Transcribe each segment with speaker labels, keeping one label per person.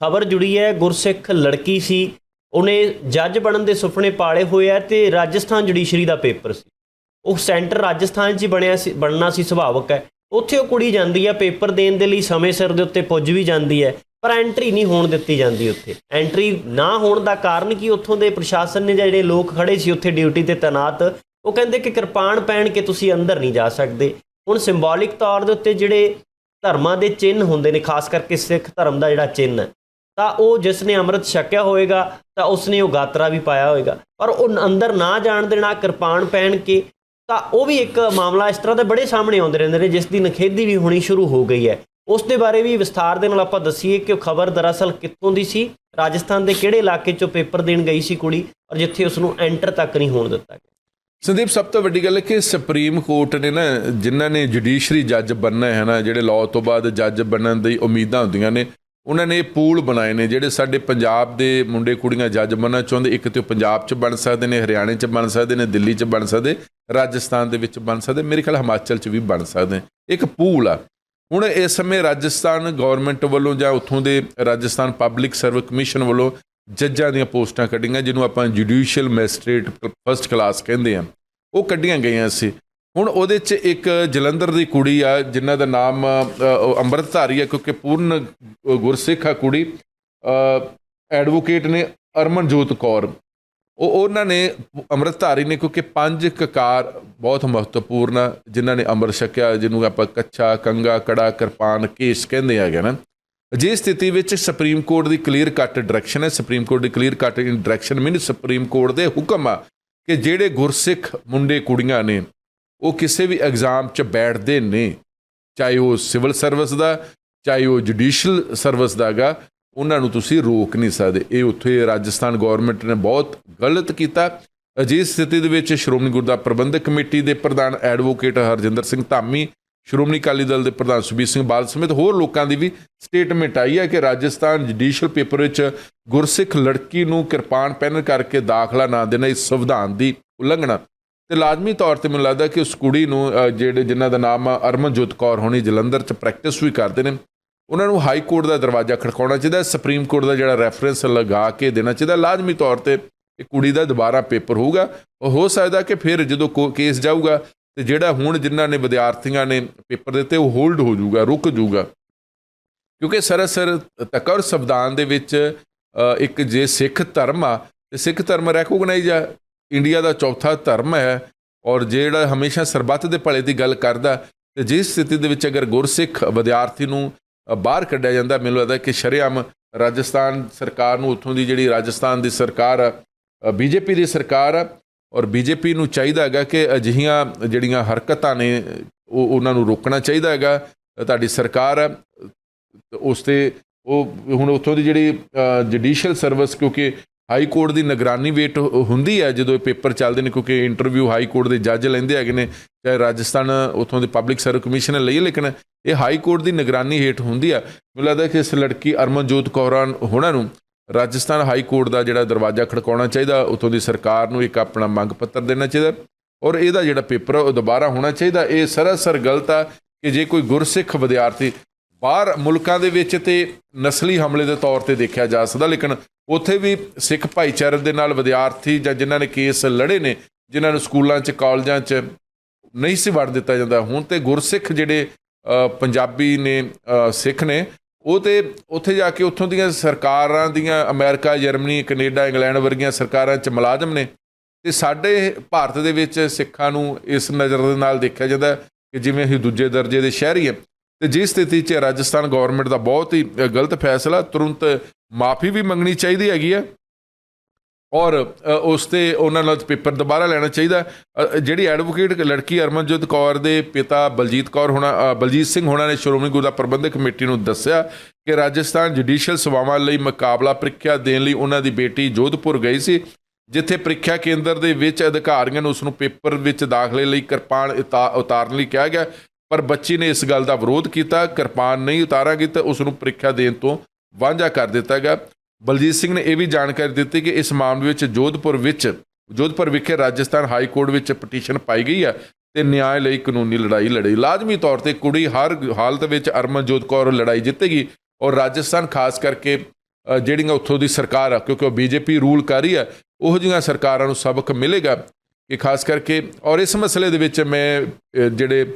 Speaker 1: ਖਬਰ ਜੁੜੀ ਹੈ, ਗੁਰਸਿੱਖ ਲੜਕੀ ਸੀ। ਉਹਨੇ ਜੱਜ ਬਣਨ ਦੇ ਸੁਪਨੇ ਪਾਲੇ ਹੋਏ ਆ ਤੇ ਰਾਜਸਥਾਨ ਜੁਡੀਸ਼ਰੀ ਦਾ ਪੇਪਰ ਸੀ। ਉਹ ਸੈਂਟਰ ਰਾਜਸਥਾਨ 'ਚ ਹੀ ਬਣਿਆ ਸੀ, ਬਣਨਾ ਸੀ ਸੁਭਾਵਕ ਹੈ। ਉੱਥੇ ਉਹ ਕੁੜੀ ਜਾਂਦੀ ਹੈ ਪੇਪਰ ਦੇਣ ਦੇ ਲਈ ਸਮੇਂ ਸਿਰ ਦੇ ਉੱਤੇ ਪੁੱਜ ਵੀ ਜਾਂਦੀ ਹੈ, ਪਰ ਐਂਟਰੀ ਨਹੀਂ ਹੋਣ ਦਿੱਤੀ ਜਾਂਦੀ ਉੱਥੇ। ਐਂਟਰੀ ਨਾ ਹੋਣ ਦਾ ਕਾਰਨ ਕੀ? ਉੱਥੋਂ ਦੇ ਪ੍ਰਸ਼ਾਸਨ ਨੇ ਜਾਂ ਜਿਹੜੇ ਲੋਕ ਖੜੇ ਸੀ ਉੱਥੇ ਡਿਊਟੀ ਤੇ ਤੈਨਾਤ, ਉਹ ਕਹਿੰਦੇ ਕਿ ਕਿਰਪਾਨ ਪਹਿਨ ਕੇ ਤੁਸੀਂ ਅੰਦਰ ਨਹੀਂ ਜਾ ਸਕਦੇ। ਹੁਣ ਸਿੰਬੋਲਿਕ ਤੌਰ ਦੇ ਉੱਤੇ ਜਿਹੜੇ ਧਰਮਾਂ ਦੇ ਚਿੰਨ੍ਹ ਹੁੰਦੇ ਨੇ, ਖਾਸ ਕਰਕੇ ਸਿੱਖ ਧਰਮ ਦਾ ਜਿਹੜਾ ਚਿੰਨ੍ਹ ਹੈ ਤਾਂ ਉਹ ਜਿਸ ਨੇ ਅੰਮ੍ਰਿਤ ਛਕਿਆ ਹੋਏਗਾ, ਤਾਂ ਉਸਨੇ ਉਹ ਗਾਤਰਾ ਵੀ ਪਾਇਆ ਹੋਏਗਾ। ਪਰ ਉਹ ਅੰਦਰ ਨਾ ਜਾਣ ਦੇਣਾ, ਕਿਰਪਾਨ ਪਹਿਨ ਕੇ, ਤਾਂ ਉਹ ਵੀ ਇੱਕ ਮਾਮਲਾ ਇਸ ਤਰ੍ਹਾਂ ਦੇ ਬੜੇ ਸਾਹਮਣੇ ਆਉਂਦੇ ਰਹਿੰਦੇ ਨੇ, ਜਿਸ ਦੀ ਨਖੇਦੀ ਵੀ ਹੋਣੀ ਸ਼ੁਰੂ ਹੋ ਗਈ ਹੈ। ਉਸ ਦੇ ਬਾਰੇ ਵੀ ਵਿਸਥਾਰ ਦੇ ਨਾਲ ਆਪਾਂ ਦੱਸੀਏ ਕਿ ਉਹ ਖਬਰ ਦਰਅਸਲ ਕਿੱਥੋਂ ਦੀ ਸੀ, ਰਾਜਸਥਾਨ ਦੇ ਕਿਹੜੇ ਇਲਾਕੇ 'ਚੋਂ ਪੇਪਰ ਦੇਣ ਗਈ ਸੀ ਕੁੜੀ, ਔਰ ਜਿੱਥੇ ਉਸ ਨੂੰ ਐਂਟਰ ਤੱਕ ਨਹੀਂ ਹੋਣ ਦਿੱਤਾ ਗਿਆ।
Speaker 2: ਸੰਦੀਪ, ਸਭ ਤੋਂ ਵੱਡੀ ਗੱਲ ਹੈ ਕਿ ਸੁਪਰੀਮ ਕੋਰਟ ਨੇ ਨਾ, ਜਿਨ੍ਹਾਂ ਨੇ ਜੁਡੀਸ਼ਰੀ ਜੱਜ ਬਣਨਾ ਹੈ ਨਾ, ਜਿਹੜੇ ਲਾਅ ਤੋਂ ਬਾਅਦ ਜੱਜ ਬਣਨ ਦੀ ਉਮੀਦਾਂ ਹੁੰਦੀਆਂ ਨੇ ਉਹਨਾਂ ਨੇ ਪੂਲ ਬਣਾਏ ਨੇ ਜਿਹੜੇ ਸਾਡੇ ਪੰਜਾਬ ਦੇ ਮੁੰਡੇ ਕੁੜੀਆਂ ਜੱਜ ਬਣਨਾ ਚਾਹੁੰਦੇ, ਇੱਕ ਤੇ ਉਹ ਪੰਜਾਬ 'ਚ ਬਣ ਸਕਦੇ ਨੇ, ਹਰਿਆਣੇ 'ਚ ਬਣ ਸਕਦੇ ਨੇ, ਦਿੱਲੀ 'ਚ ਬਣ ਸਕਦੇ, ਰਾਜਸਥਾਨ ਦੇ ਵਿੱਚ ਬਣ ਸਕਦੇ, ਮੇਰੇ ਖਿਆਲ ਹਿਮਾਚਲ 'ਚ ਵੀ ਬਣ ਸਕਦੇ ਇੱਕ ਪੂਲ ਆ। ਹੁਣ ਇਸ ਸਮੇਂ ਰਾਜਸਥਾਨ ਗਵਰਨਮੈਂਟ ਵੱਲੋਂ ਜਾਂ ਉੱਥੋਂ ਦੇ ਰਾਜਸਥਾਨ ਪਬਲਿਕ ਸਰਵਿਸ ਕਮਿਸ਼ਨ ਵੱਲੋਂ ਜੱਜਾਂ ਦੀਆਂ ਪੋਸਟਾਂ ਕੱਢੀਆਂ, ਜਿਹਨੂੰ ਆਪਾਂ ਜੁਡੀਸ਼ੀਅਲ ਮੈਜਿਸਟ੍ਰੇਟ ਫਰਸਟ ਕਲਾਸ ਕਹਿੰਦੇ ਆ ਉਹ ਕੱਢੀਆਂ ਗਈਆਂ ਸੀ। ਹੁਣ ਉਹਦੇ 'ਚ ਇੱਕ ਜਲੰਧਰ ਦੀ ਕੁੜੀ ਆ, ਜਿਨ੍ਹਾਂ ਦਾ ਨਾਮ ਉਹ ਅੰਮ੍ਰਿਤਧਾਰੀ ਆ, ਕਿਉਂਕਿ ਪੂਰਨ ਗੁਰਸਿੱਖ ਆ ਕੁੜੀ ਐਡਵੋਕੇਟ ਨੇ ਅਰਮਨਜੋਤ ਕੌਰ। ਉਹ, ਉਹਨਾਂ ਨੇ ਅੰਮ੍ਰਿਤਧਾਰੀ ਨੇ, ਕਿਉਂਕਿ ਪੰਜ ਕਕਾਰ ਬਹੁਤ ਮਹੱਤਵਪੂਰਨ ਆ, ਜਿਨ੍ਹਾਂ ਨੇ ਅੰਮ੍ਰਿਤ ਛਕਿਆ, ਜਿਹਨੂੰ ਆਪਾਂ ਕੱਚਾ ਕੰਗਾ, ਕੜਾ, ਕਿਰਪਾਨ, ਕੇਸ ਕਹਿੰਦੇ ਹੈਗੇ ਨਾ। ਜੇ ਸਥਿਤੀ ਵਿੱਚ ਸੁਪਰੀਮ ਕੋਰਟ ਦੀ ਕਲੀਅਰ ਕੱਟ ਡਾਇਰੈਕਸ਼ਨ ਹੈ। ਸੁਪਰੀਮ ਕੋਰਟ ਦੀ clear cut direction mean supreme court ਦੇ ਹੁਕਮ ਆ ਕਿ ਜਿਹੜੇ ਗੁਰਸਿੱਖ ਮੁੰਡੇ ਕੁੜੀਆਂ ਨੇ ਉਹ ਕਿਸੇ ਵੀ ਐਗਜ਼ਾਮ 'ਚ ਬੈਠਦੇ ਨੇ, ਚਾਹੇ ਉਹ ਸਿਵਲ ਸਰਵਿਸ ਦਾ, ਚਾਹੇ ਉਹ ਜੁਡੀਸ਼ੀਅਲ ਸਰਵਿਸ ਦਾ ਗਾ, ਉਹਨਾਂ ਨੂੰ ਤੁਸੀਂ ਰੋਕ ਨਹੀਂ ਸਕਦੇ। ਇਹ ਉੱਥੇ ਰਾਜਸਥਾਨ ਗਵਰਨਮੈਂਟ ਨੇ ਬਹੁਤ ਗਲਤ ਕੀਤਾ। ਅਜਿਹੀ ਸਥਿਤੀ ਦੇ ਵਿੱਚ ਸ਼੍ਰੋਮਣੀ ਗੁਰਦੁਆਰਾ ਪ੍ਰਬੰਧਕ ਕਮੇਟੀ ਦੇ ਪ੍ਰਧਾਨ ਐਡਵੋਕੇਟ ਹਰਜਿੰਦਰ ਸਿੰਘ ਧਾਮੀ, ਸ਼੍ਰੋਮਣੀ ਅਕਾਲੀ ਦਲ ਦੇ ਪ੍ਰਧਾਨ ਸੁਬੀਰ ਸਿੰਘ ਬਾਦਲ ਸਮੇਤ ਹੋਰ ਲੋਕਾਂ ਦੀ ਵੀ ਸਟੇਟਮੈਂਟ ਆਈ ਹੈ ਕਿ ਰਾਜਸਥਾਨ ਜੁਡੀਸ਼ੀਅਲ ਪੇਪਰ ਵਿੱਚ ਗੁਰਸਿੱਖ ਲੜਕੀ ਨੂੰ ਕਿਰਪਾਨ ਪਹਿਨ ਕਰਕੇ ਦਾਖਲਾ ਨਾ ਦੇਣਾ, ਇਸ ਸੰਵਿਧਾਨ ਦੀ ਉਲੰਘਣਾ। ਤੇ ਲਾਜ਼ਮੀ ਤੌਰ ਤੇ ਮੈਨੂੰ ਲੱਗਦਾ ਕਿ ਉਸ ਕੁੜੀ ਨੂੰ ਜਿਹੜੇ ਜਿਨ੍ਹਾਂ ਦਾ ਨਾਮ ਆ, ਅਰਮਨਜੋਤ ਕੌਰ ਹੋਣੀ ਜਲੰਧਰ 'ਚ ਪ੍ਰੈਕਟਿਸ ਵੀ ਕਰਦੇ ਨੇ, ਉਹਨਾਂ ਨੂੰ ਹਾਈ ਕੋਰਟ ਦਾ ਦਰਵਾਜ਼ਾ ਖੜਕਾਉਣਾ ਚਾਹੀਦਾ ਸੁਪਰੀਮ ਕੋਰਟ ਦਾ ਜਿਹੜਾ ਰੈਫਰੈਂਸ ਲਗਾ ਕੇ ਦੇਣਾ ਚਾਹੀਦਾ। ਲਾਜ਼ਮੀ ਤੌਰ ਤੇ ਇਹ ਕੁੜੀ ਦਾ ਦੁਬਾਰਾ ਪੇਪਰ ਹੋਊਗਾ। ਉਹ ਹੋ ਸਕਦਾ ਕਿ ਫਿਰ ਜਦੋਂ ਕੋ- ਕੇਸ ਜਾਊਗਾ ਤੇ ਜਿਹੜਾ ਹੁਣ ਜਿਨ੍ਹਾਂ ਨੇ ਵਿਦਿਆਰਥੀਆਂ ਨੇ ਪੇਪਰ ਦਿੱਤੇ, ਉਹ ਹੋਲਡ ਹੋ ਜਾਊਗਾ, ਰੁਕ ਜਾਊਗਾ। ਕਿਉਂਕਿ ਸਰਾਸਰ ਤਕਰ ਸੰਵਿਧਾਨ ਦੇ ਵਿੱਚ ਇੱਕ ਜੇ ਸਿੱਖ ਧਰਮ ਆ, ਤੇ ਸਿੱਖ ਧਰਮ ਰੈਕੋਗਨਾਈਜ਼ ਆ ਇੰਡੀਆ ਦਾ ਚੌਥਾ ਧਰਮ ਹੈ ਔਰ ਜਿਹੜਾ ਹਮੇਸ਼ਾ ਸਰਬੱਤ ਦੇ ਭਲੇ ਦੀ ਗੱਲ ਕਰਦਾ, ਤੇ ਜਿਸ ਸਥਿਤੀ ਦੇ ਵਿੱਚ ਅਗਰ ਗੁਰਸਿੱਖ ਵਿਦਿਆਰਥੀ ਨੂੰ ਬਾਹਰ ਕੱਢਿਆ ਜਾਂਦਾ, ਮੈਨੂੰ ਲੱਗਦਾ ਕਿ ਸ਼ਰੇਆਮ ਰਾਜਸਥਾਨ ਸਰਕਾਰ ਨੂੰ ਉੱਥੋਂ ਦੀ ਜਿਹੜੀ ਰਾਜਸਥਾਨ ਦੀ ਸਰਕਾਰ ਆ ਬੀਜੇਪੀ ਦੀ ਸਰਕਾਰ ਆ ਔਰ ਬੀਜੇਪੀ ਨੂੰ ਚਾਹੀਦਾ ਹੈਗਾ ਕਿ ਅਜਿਹੀਆਂ ਜਿਹੜੀਆਂ ਹਰਕਤਾਂ ਨੇ ਉਹ ਉਹਨਾਂ ਨੂੰ ਰੋਕਣਾ ਚਾਹੀਦਾ ਹੈਗਾ, ਤੁਹਾਡੀ ਸਰਕਾਰ ਆ ਉਸ ਤੇ ਉਹ ਹੁਣ ਉੱਥੋਂ ਦੀ ਜਿਹੜੀ ਜੁਡੀਸ਼ੀਅਲ ਸਰਵਿਸ ਕਿਉਂਕਿ ਹਾਈ ਕੋਰਟ ਦੀ ਨਿਗਰਾਨੀ ਵੇਟ ਹੁੰਦੀ ਹੈ ਜਦੋਂ ਇਹ ਪੇਪਰ ਚੱਲਦੇ ਨੇ, ਕਿਉਂਕਿ ਇੰਟਰਵਿਊ ਹਾਈ ਕੋਰਟ ਦੇ ਜੱਜ ਲੈਂਦੇ ਹੈਗੇ ਨੇ, ਚਾਹੇ ਰਾਜਸਥਾਨ, ਉੱਥੋਂ ਦੇ ਪਬਲਿਕ ਸਰਵਿਸ ਕਮਿਸ਼ਨ ਲਈ ਲੇਕਿਨ ਇਹ ਹਾਈ ਕੋਰਟ ਦੀ ਨਿਗਰਾਨੀ ਹੇਠ ਹੁੰਦੀ ਆ ਮੈਨੂੰ ਲੱਗਦਾ ਕਿ ਇਸ ਲੜਕੀ ਅਰਮਨਜੋਤ ਕੌਰਾਨ ਹੋਣਾ ਨੂੰ ਰਾਜਸਥਾਨ ਹਾਈ ਕੋਰਟ ਦਾ ਜਿਹੜਾ ਦਰਵਾਜ਼ਾ ਖੜਕਾਉਣਾ ਚਾਹੀਦਾ, ਉੱਥੋਂ ਦੀ ਸਰਕਾਰ ਨੂੰ ਇੱਕ ਆਪਣਾ ਮੰਗ ਪੱਤਰ ਦੇਣਾ ਚਾਹੀਦਾ, ਔਰ ਇਹਦਾ ਜਿਹੜਾ ਪੇਪਰ ਆ ਉਹ ਦੁਬਾਰਾ ਹੋਣਾ ਚਾਹੀਦਾ। ਇਹ ਸਰਾਸਰ ਗਲਤ ਆ ਕਿ ਜੇ ਕੋਈ ਗੁਰਸਿੱਖ ਵਿਦਿਆਰਥੀ ਬਾਹਰ ਮੁਲਕਾਂ ਦੇ ਵਿੱਚ ਤੇ ਨਸਲੀ ਹਮਲੇ ਦੇ ਤੌਰ ਤੇ ਦੇਖਿਆ ਜਾ ਸਕਦਾ, ਲੇਕਿਨ ਉੱਥੇ ਵੀ ਸਿੱਖ ਭਾਈਚਾਰੇ ਦੇ ਨਾਲ ਵਿਦਿਆਰਥੀ ਜਾਂ ਜਿਨ੍ਹਾਂ ਨੇ ਕੇਸ ਲੜੇ ਨੇ, ਜਿਨ੍ਹਾਂ ਨੂੰ ਸਕੂਲਾਂ 'ਚ, ਕਾਲਜਾਂ 'ਚ ਨਹੀਂ ਸੀ ਵੜ ਦਿੱਤਾ ਜਾਂਦਾ, ਹੁਣ ਤੇ ਗੁਰਸਿੱਖ ਜਿਹੜੇ ਪੰਜਾਬੀ ਨੇ ਸਿੱਖ ਨੇ, ਉਹ ਤੇ ਉੱਥੇ ਜਾ ਕੇ ਉੱਥੋਂ ਦੀਆਂ ਸਰਕਾਰਾਂ ਦੀਆਂ, ਅਮਰੀਕਾ, ਜਰਮਨੀ, ਕੈਨੇਡਾ, ਇੰਗਲੈਂਡ ਵਰਗੀਆਂ ਸਰਕਾਰਾਂ 'ਚ ਮੁਲਾਜ਼ਮ ਨੇ, ਤੇ ਸਾਡੇ ਭਾਰਤ ਦੇ ਵਿੱਚ ਸਿੱਖਾਂ ਨੂੰ ਇਸ ਨਜ਼ਰ ਦੇ ਨਾਲ ਦੇਖਿਆ ਜਾਂਦਾ ਕਿ ਜਿਵੇਂ ਅਸੀਂ ਦੂਜੇ ਦਰਜੇ ਦੇ ਸ਼ਹਿਰੀ ਹਾਂ ਤੇ ਜਿਸ ਸਥਿਤੀ 'ਚ ਰਾਜਸਥਾਨ ਗਵਰਨਮੈਂਟ ਦਾ ਬਹੁਤ ਹੀ ਗਲਤ ਫੈਸਲਾ, ਤੁਰੰਤ ਮਾਫੀ ਵੀ ਮੰਗਣੀ ਚਾਹੀਦੀ ਹੈਗੀ ਹੈ। ਔਰ ਉਸ ਤੇ ਉਹਨਾਂ ਨਾਲ ਪੇਪਰ ਦੁਬਾਰਾ ਲੈਣਾ ਚਾਹੀਦਾ ਜਿਹੜੀ ਐਡਵੋਕੇਟ ਲੜਕੀ ਅਰਮਨਜੋਤ ਕੌਰ ਦੇ ਪਿਤਾ ਬਲਜੀਤ ਕੌਰ ਹੋਣਾ ਬਲਜੀਤ ਸਿੰਘ ਹੋਣਾ ਨੇ ਸ਼੍ਰੋਮਣੀ ਗੁਰਦੁਆਰਾ ਪ੍ਰਬੰਧਕ ਕਮੇਟੀ ਨੂੰ ਦੱਸਿਆ ਕਿ ਰਾਜਸਥਾਨ ਜੁਡੀਸ਼ੀਅਲ ਸੇਵਾਵਾਂ ਲਈ ਮੁਕਾਬਲਾ ਪ੍ਰੀਖਿਆ ਦੇਣ ਲਈ ਉਹਨਾਂ ਦੀ ਬੇਟੀ ਜੋਧਪੁਰ ਗਈ ਸੀ, ਜਿੱਥੇ ਪ੍ਰੀਖਿਆ ਕੇਂਦਰ ਦੇ ਵਿੱਚ ਅਧਿਕਾਰੀਆਂ ਨੂੰ ਉਸ ਨੂੰ ਪੇਪਰ ਵਿੱਚ ਦਾਖਲੇ ਲਈ ਕਿਰਪਾਨ ਉਤਾ- ਉਤਾਰਨ ਲਈ ਕਿਹਾ ਗਿਆ। ਪਰ ਬੱਚੀ ਨੇ ਇਸ ਗੱਲ ਦਾ ਵਿਰੋਧ ਕੀਤਾ, ਕਿਰਪਾਨ ਨਹੀਂ ਉਤਾਰਾਂਗੇ ਤਾਂ ਉਸ ਨੂੰ ਪ੍ਰੀਖਿਆ ਦੇਣ ਤੋਂ ਵਾਂਝਾ ਕਰ ਦਿੱਤਾ ਗਿਆ। ਬਲਜੀਤ ਸਿੰਘ ਨੇ ਇਹ ਵੀ ਜਾਣਕਾਰੀ ਦਿੱਤੀ ਕਿ ਇਸ ਮਾਮਲੇ ਵਿੱਚ ਜੋਧਪੁਰ ਵਿੱਚ, ਜੋਧਪੁਰ ਵਿਖੇ ਰਾਜਸਥਾਨ ਹਾਈ ਕੋਰਟ ਵਿੱਚ ਪਟੀਸ਼ਨ ਪਾਈ ਗਈ ਹੈ ਤੇ ਨਿਆਂ ਲਈ ਕਾਨੂੰਨੀ ਲੜਾਈ ਲੜੀ। ਲਾਜ਼ਮੀ ਤੌਰ ਤੇ ਕੁੜੀ ਹਰ ਹਾਲਤ ਵਿੱਚ ਅਰਮਨਜੋਤ ਕੌਰ ਲੜਾਈ ਜਿੱਤੇਗੀ ਔਰ ਰਾਜਸਥਾਨ ਖਾਸ ਕਰਕੇ ਜਿਹੜੀਆਂ ਉੱਥੋਂ ਦੀ ਸਰਕਾਰ ਆ, ਕਿਉਂਕਿ ਉਹ ਬੀਜੇਪੀ ਰੂਲ ਕਰ ਰਹੀ ਆ, ਉਹ ਜਿਹੀਆਂ ਸਰਕਾਰਾਂ ਨੂੰ ਸਬਕ ਮਿਲੇਗਾ ਕਿ ਖਾਸ ਕਰਕੇ ਔਰ ਇਸ ਮਸਲੇ ਦੇ ਵਿੱਚ ਮੈਂ ਜਿਹੜੇ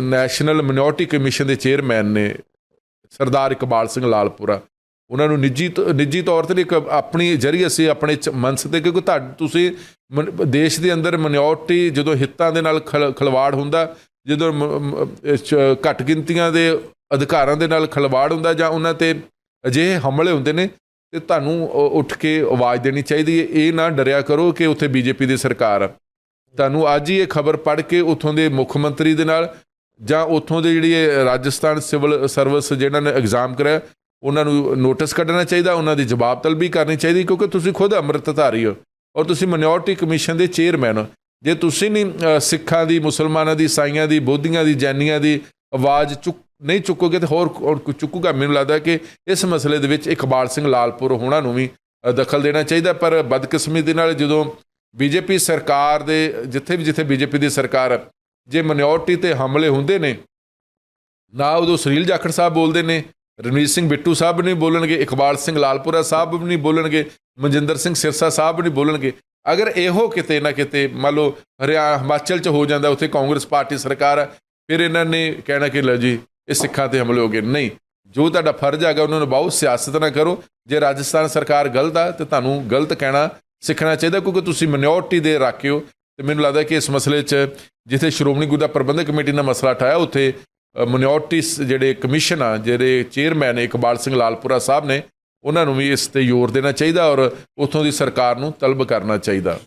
Speaker 2: ਨੈਸ਼ਨਲ ਮਿਨੋਰਟੀ ਕਮਿਸ਼ਨ ਦੇ ਚੇਅਰਮੈਨ ਨੇ ਸਰਦਾਰ ਇਕਬਾਲ ਸਿੰਘ ਲਾਲਪੁਰਾ। ਉਹਨਾਂ ਨੂੰ ਨਿੱਜੀ ਤ- ਨਿੱਜੀ ਤੌਰ ਤੇ ਇੱਕ ਆਪਣੀ ਜਰੀਏ ਅਸੀਂ ਆਪਣੇ ਚ- ਮਨਸ ਤੇ, ਕਿਉਂਕਿ ਤੁਹਾਡੇ ਤੁਸੀਂ ਮਨ- ਦੇਸ਼ ਦੇ ਅੰਦਰ ਮਿਨੋਰਟੀ ਜਦੋਂ ਹਿੱਤਾਂ ਦੇ ਨਾਲ ਖਲ- ਖਲਵਾੜ ਹੁੰਦਾ, ਜਦੋਂ ਮ- ਘੱਟ ਗਿਣਤੀਆਂ ਦੇ ਅਧਿਕਾਰਾਂ ਦੇ ਨਾਲ ਖਲਵਾੜ ਹੁੰਦਾ ਜਾਂ ਉਹਨਾਂ ਤੇ ਅਜਿਹੇ ਹਮਲੇ ਹੁੰਦੇ ਨੇ, ਤੇ ਤੁਹਾਨੂੰ ਉੱਠ ਕੇ ਆਵਾਜ਼ ਦੇਣੀ ਚਾਹੀਦੀ ਹੈ। ਇਹ ਨਾ ਡਰਿਆ ਕਰੋ ਕਿ ਉੱਥੇ ਬੀਜੇਪੀ ਦੀ ਸਰਕਾਰ ਆ। ਤੁਹਾਨੂੰ ਅੱਜ ਹੀ ਇਹ ਖਬਰ ਪੜ੍ਹ ਕੇ ਉੱਥੋਂ ਦੇ ਮੁੱਖ ਮੰਤਰੀ ਦੇ ਨਾਲ ਜਾਂ ਉੱਥੋਂ ਦੇ ਜਿਹੜੀ ਰਾਜਸਥਾਨ ਸਿਵਲ ਸਰਵਿਸ ਜਿਹਨਾਂ ਨੇ ਐਗਜ਼ਾਮ ਕਰਿਆ ਉਹਨਾਂ ਨੂੰ ਨੋਟਿਸ ਕੱਢਣਾ ਚਾਹੀਦਾ, ਉਹਨਾਂ ਦੀ ਜਵਾਬ ਤਲਬੀ ਕਰਨੀ ਚਾਹੀਦੀ, ਕਿਉਂਕਿ ਤੁਸੀਂ ਖੁਦ ਅੰਮ੍ਰਿਤਧਾਰੀ ਹੋ ਔਰ ਤੁਸੀਂ ਮਿਨੋਰਟੀ ਕਮਿਸ਼ਨ ਦੇ ਚੇਅਰਮੈਨ ਹੋ। ਜੇ ਤੁਸੀਂ ਨਹੀਂ ਸਿੱਖਾਂ ਦੀ, ਮੁਸਲਮਾਨਾਂ ਦੀ, ਈਸਾਈਆਂ ਦੀ, ਬੋਧੀਆਂ ਦੀ, ਜੈਨੀਆਂ ਦੀ ਆਵਾਜ਼ ਚੁੱਕ, ਨਹੀਂ ਚੁੱਕੋਗੇ ਤੇ ਹੋਰ ਕੌਣ ਚੁੱਕੂਗਾ? ਮੈਨੂੰ ਲੱਗਦਾ ਕਿ ਇਸ ਮਸਲੇ ਦੇ ਵਿੱਚ ਇਕਬਾਲ ਸਿੰਘ ਲਾਲਪੁਰ ਹੋਣਾ ਨੂੰ ਵੀ ਦਖਲ ਦੇਣਾ ਚਾਹੀਦਾ, ਪਰ ਬਦਕਿਸਮਤੀ ਦੇ ਨਾਲ ਜਦੋਂ ਬੀਜੇਪੀ ਸਰਕਾਰ ਦੇ ਜਿੱਥੇ ਵੀ ਜਿੱਥੇ ਬੀਜੇਪੀ ਦੀ ਸਰਕਾਰ ਹੈ, ਜੇ ਮਿਨੋਰਟੀ ਤੇ ਹਮਲੇ ਹੁੰਦੇ ਨੇ ਨਾ ਉਦੋਂ ਸੁਨੀਲ ਜਾਖੜ ਸਾਹਿਬ ਬੋਲਦੇ ਨੇ ਰਣਵੀਰ ਸਿੰਘ ਬਿੱਟੂ ਸਾਹਿਬ ਵੀ ਨਹੀਂ ਬੋਲਣਗੇ ਇਕਬਾਲ ਸਿੰਘ ਲਾਲਪੁਰਾ ਸਾਹਿਬ ਵੀ ਨਹੀਂ ਬੋਲਣਗੇ ਮਨਜਿੰਦਰ ਸਿੰਘ ਸਿਰਸਾ ਸਾਹਿਬ ਵੀ ਨਹੀਂ ਬੋਲਣਗੇ। ਅਗਰ ਇਹੋ ਕਿਤੇ ਨਾ ਕਿਤੇ ਮੰਨ ਲਓ ਹਰਿਆਣਾ ਹਿਮਾਚਲ ਚ ਹੋ ਜਾਂਦਾ ਉੱਥੇ ਕਾਂਗਰਸ ਪਾਰਟੀ ਸਰਕਾਰ ਹੈ ਫਿਰ ਇਹਨਾਂ ਨੇ ਕਹਿਣਾ ਕਿ ਲਓ ਜੀ ਇਹ ਸਿੱਖਾਂ ਤੇ ਹਮਲੇ ਹੋ ਗਏ। ਨਹੀਂ ਜੋ ਤੁਹਾਡਾ ਫਰਜ਼ ਹੈਗਾ ਉਹਨਾਂ ਨੂੰ ਬਹੁਤ ਸਿਆਸਤ ਨਾ ਕਰੋ। ਜੇ ਰਾਜਸਥਾਨ ਸਰਕਾਰ ਗਲਤ ਆ ਤੇ ਤੁਹਾਨੂੰ ਗਲਤ ਕਹਿਣਾ ਸਿੱਖਣਾ ਚਾਹੀਦਾ ਕਿਉਂਕਿ ਤੁਸੀਂ ਮਿਨੋਰਟੀ ਦੇ ਰਾਖਿਓ ਤੇ ਮੈਨੂੰ ਲੱਗਦਾ ਕਿ ਇਸ ਮਸਲੇ 'ਚ ਜਿੱਥੇ ਸ਼੍ਰੋਮਣੀ ਗੁਰਦੁਆਰਾ ਪ੍ਰਬੰਧਕ ਕਮੇਟੀ ਨੇ ਮਸਲਾ ਉਠਾਇਆ ਉੱਥੇ ਮਿਨੋਰਟੀਸ ਜਿਹੜੇ ਕਮਿਸ਼ਨ ਆ, ਜਿਹੜੇ ਚੇਅਰਮੈਨ ਇਕਬਾਲ ਸਿੰਘ ਲਾਲਪੁਰਾ ਸਾਹਿਬ ਨੇ, ਉਹਨਾਂ ਨੂੰ ਵੀ ਇਸ ਤੇ ਜ਼ੋਰ ਦੇਣਾ ਚਾਹੀਦਾ ਔਰ ਉੱਥੋਂ ਦੀ ਸਰਕਾਰ ਨੂੰ ਤਲਬ ਕਰਨਾ ਚਾਹੀਦਾ।